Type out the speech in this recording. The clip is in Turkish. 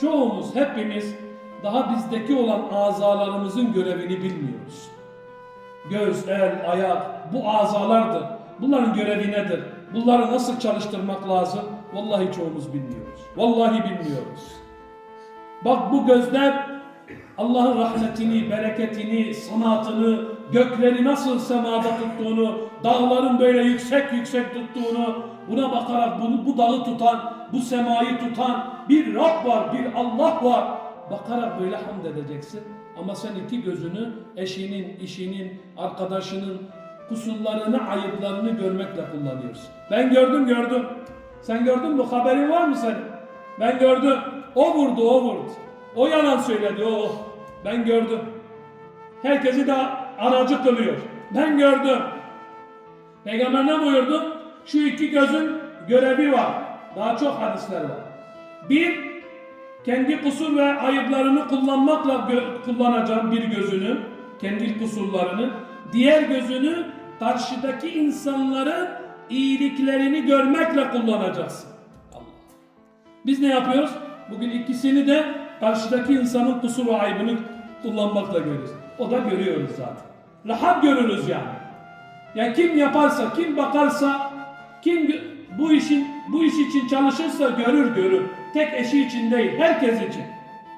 çoğumuz, hepimiz daha bizdeki olan azalarımızın görevini bilmiyoruz. Göz, el, ayak bu azalardır. Bunların görevi nedir? Bunları nasıl çalıştırmak lazım? Vallahi çoğumuz bilmiyoruz. Vallahi bilmiyoruz. Bak bu gözler Allah'ın rahmetini, bereketini, sanatını, gökleri nasıl semada tuttuğunu, dağların böyle yüksek yüksek tuttuğunu, buna bakarak bunu, bu dağı tutan, bu semayı tutan bir Rab var, bir Allah var. Bakarak böyle hamd edeceksin. Ama sen iki gözünü eşinin, işinin, arkadaşının kusurlarını, ayıplarını görmekle kullanıyorsun. Ben gördüm gördüm. Sen gördün mü? Haberin var mı senin? Ben gördüm. O vurdu, o vurdu. O yalan söyledi, o. Ben gördüm. Herkesi de aracı kılıyor. Ben gördüm. Peygamber ne buyurdu? Şu iki gözün görevi var. Daha çok hadisler var. Bir, kendi kusur ve ayıplarını kullanmakla kullanacağım bir gözünü, kendi kusurlarını. Diğer gözünü karşıdaki insanların iyiliklerini görmekle kullanacaksın. Allah. Biz ne yapıyoruz? Bugün ikisini de karşıdaki insanın kusur ve aybını kullanmakla görüyoruz. O da görüyoruz zaten. Rahat görürüz yani. Yani kim yaparsa, kim bakarsa, kim bu işin bu iş için çalışırsa görür görür. Tek eşi için değil, herkes için.